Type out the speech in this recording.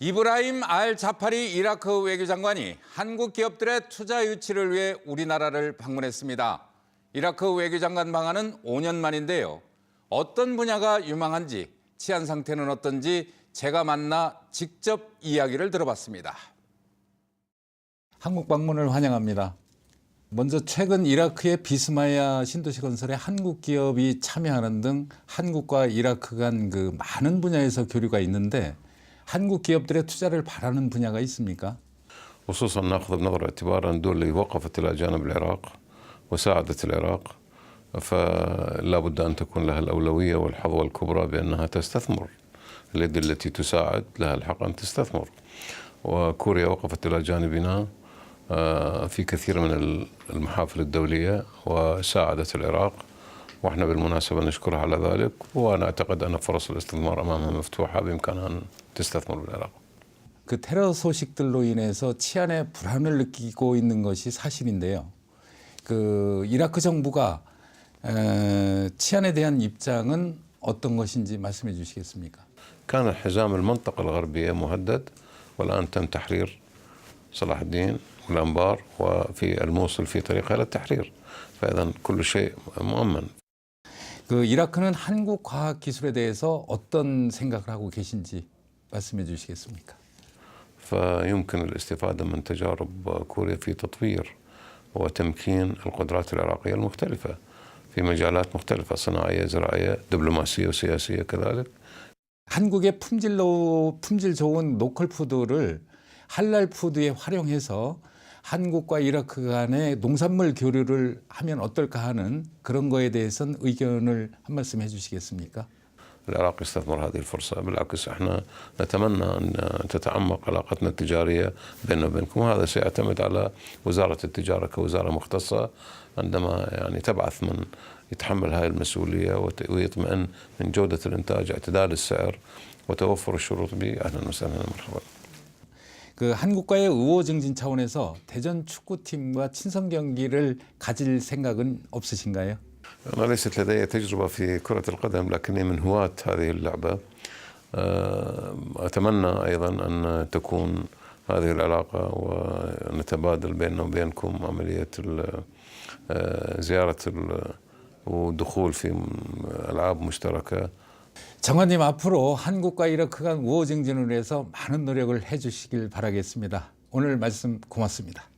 이브라임 알 자파리 이라크 외교장관이 한국 기업들의 투자 유치를 위해 우리나라를 방문했습니다. 이라크 외교장관 방한은 5년 만인데요. 어떤 분야가 유망한지, 치안 상태는 어떤지 제가 만나 직접 이야기를 들어봤습니다. 한국 방문을 환영합니다. 먼저 최근 이라크의 비스마야 신도시 건설에 한국 기업이 참여하는 등 한국과 이라크 간 그 많은 분야에서 교류가 있는데 한국 기업들의 투자를 바라는 분야가 있습니까? خصوصا ناخذ بنظر الاعتبار ان الدول اللي وقفت الى جانب العراق وساعدت العراق فلا بد ان تكون لها الاولويه والحظوه الكبرى بانها تستثمر اليد التي تساعد لها الحق ان تستثمر وكوريا وقفت الى جانبنا آه، في كثير من المحافل الدوليه وساعدت العراق واحنا بالمناسبه نشكرها على ذلك وانا اعتقد ان فرص الاستثمار امامها مفتوحه بامكانها ان تستثمر بالعراق. 그 테러 소식들로 인해서 치안에 불안을 느끼고 있는 것이 사실인데요. 그 이라크 정부가 에, 치안에 대한 입장은 어떤 것인지 말씀해 주시겠습니까? كان الحزام المنطقة الغربية مهدد والآن تم تحرير صلاح الدين والأنبار وفي الموصل في طريقها إلى التحرير فإذا كل شيء مؤمن 그 이라크는 한국 과학 기술에 대해서 어떤 생각을 하고 계신지 말씀해 주시겠습니까? فيمكن الاستفادة من تجارب كوريا في تطوير وتمكين القدرات العراقية المختلفة في مجالات مختلفة صناعية زراعية دبلوماسية وسياسية كذلك 한국의 품질로 품질 좋은 로컬 푸드를 할랄 푸드에 활용해서 한국과 이라크 간의 농산물 교류를 하면 어떨까 하는 그런 거에 대해서는 의견을 한 말씀 해주시겠습니까? العراق يستثمر هذه الفرصة بالعكس احنا نتمنى أن تتعمق علاقتنا التجارية بيننا وبينكم وهذا سيعتمد على وزارة التجارة كوزارة مختصة عندما يعني تبعث من يتحمل هذه المسؤولية وت- ويطمئن من جودة الإنتاج اعتدال السعر وتوفر الشروط به أهلا وسهلا مرحبا 그 한국과의 의호 증진 차원에서 대전 축구팀과 친선 경기를 가질 생각은 없으신가요? أنا ليست لدي تجربة في كرة القدم لكني من هواة هذه اللعبة آه، أتمنى أيضا أن تكون هذه العلاقة ونتبادل بيننا وبينكم عملية ال- آه، زيارة ال- ودخول في ألعاب مشتركة 장관님 앞으로 한국과 이라크 간 우호 증진을 위해서 많은 노력을 해주시길 바라겠습니다. 오늘 말씀 고맙습니다.